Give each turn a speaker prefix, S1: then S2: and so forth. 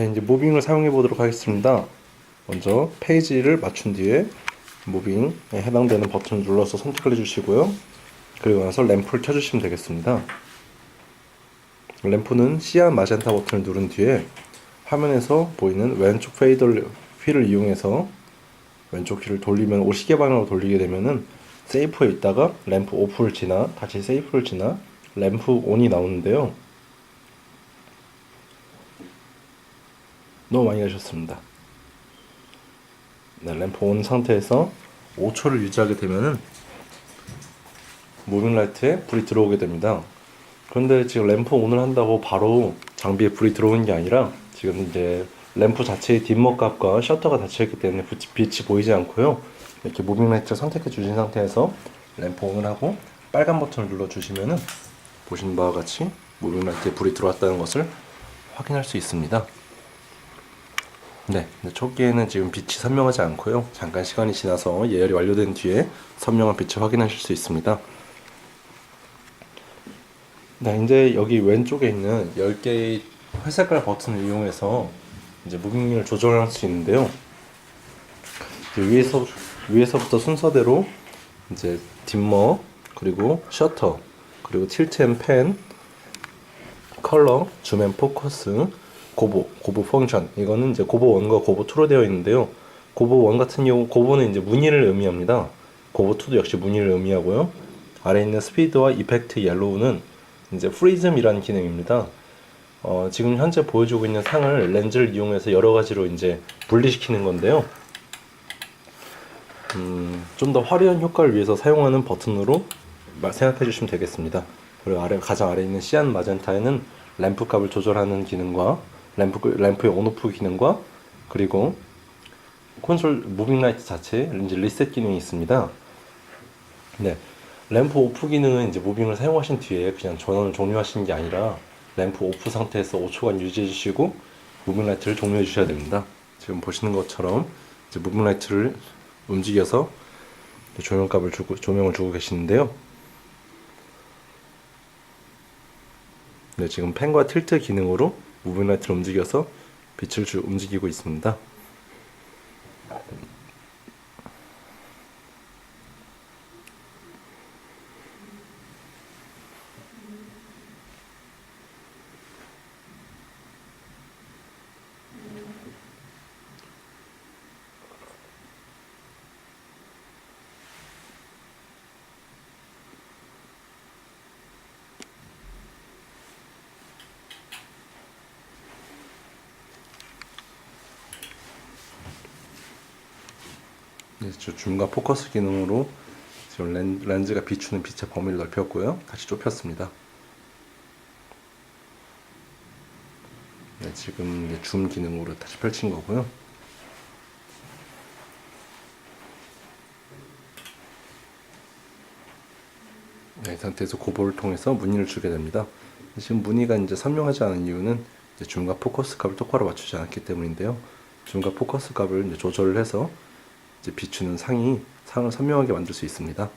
S1: 네, 이제 무빙을 사용해 보도록 하겠습니다. 먼저 페이지를 맞춘 뒤에 무빙에 해당되는 버튼을 눌러서 선택을 해 주시고요. 그리고 나서 램프를 켜 주시면 되겠습니다. 램프는 시안 마젠타 버튼을 누른 뒤에 화면에서 보이는 왼쪽 페이더 휠을 이용해서 왼쪽 휠을 돌리면 오 시계 방향으로 돌리게 되면은 세이프에 있다가 램프 오프를 지나 다시 세이프를 지나 램프 온이 나오는데요. 너무 많이 하셨습니다. 네, 램프 온 상태에서 5초를 유지하게 되면은 무빙 라이트에 불이 들어오게 됩니다. 그런데 지금 램프 온을 한다고 바로 장비에 불이 들어오는 게 아니라 지금 이제 램프 자체의 값과 셔터가 닫혀있기 때문에 부- 빛이 보이지 않고요. 이렇게 무빙 라이트를 선택해 주신 상태에서 램프 온을 하고 빨간 버튼을 눌러 주시면은 보시는 바와 같이 무빙 라이트에 불이 들어왔다는 것을 확인할 수 있습니다. 네, 초기에는 지금 빛이 선명하지 않고요. 잠깐 시간이 지나서 예열이 완료된 뒤에 선명한 빛을 확인하실 수 있습니다. 네, 이제 여기 왼쪽에 있는 10개의 회색깔 버튼을 이용해서 이제 무빙률을 조절할 수 있는데요. 위에서 위에서부터 순서대로 이제 딤머 그리고 셔터 그리고 틸트 앤 펜, 컬러, 줌 앤 포커스, 고보, 고보 펑션 이거는 이제 고보 1과 고보 2로 되어 있는데요. 고보 1 같은 경우 고보는 이제 무늬를 의미합니다. 고보 2도 역시 무늬를 의미하고요. 아래 있는 스피드와 이펙트 옐로우는 이제 프리즘이라는 기능입니다. 어, 지금 현재 보여주고 있는 상을 렌즈를 이용해서 여러 가지로 이제 분리시키는 건데요. 음, 좀 더 화려한 효과를 위해서 사용하는 버튼으로 마- 생각해 주시면 되겠습니다. 그리고 아래 가장 아래 있는 시안 마젠타에는 램프 값을 조절하는 기능과 램프 램프의 온오프 기능과 그리고 콘솔 무빙 라이트 자체에 이제 리셋 기능이 있습니다. 네. 램프 오프 기능은 이제 무빙을 사용하신 뒤에 그냥 전원을 종료하시는 게 아니라 램프 오프 상태에서 5초간 유지해 주시고 무빙 라이트를 종료해 주셔야 됩니다. 지금 보시는 것처럼 이제 무빙 라이트를 움직여서 조명값을 주고 조명을 주고 계시는데요. 네, 지금 펜과 틸트 기능으로 무빙 라이트를 움직여서 빛을 주, 움직이고 있습니다. 저 줌과 포커스 기능으로 지금 렌, 렌즈가 비추는 빛의 범위를 넓혔고요. 다시 좁혔습니다. 네, 지금 줌 기능으로 다시 펼친 거고요. 네, 이 상태에서 고보를 통해서 무늬를 주게 됩니다. 지금 무늬가 이제 선명하지 않은 이유는 줌과 포커스 값을 똑바로 맞추지 않았기 때문인데요. 줌과 포커스 값을 조절을 해서 비추는 상이 상을 선명하게 만들 수 있습니다.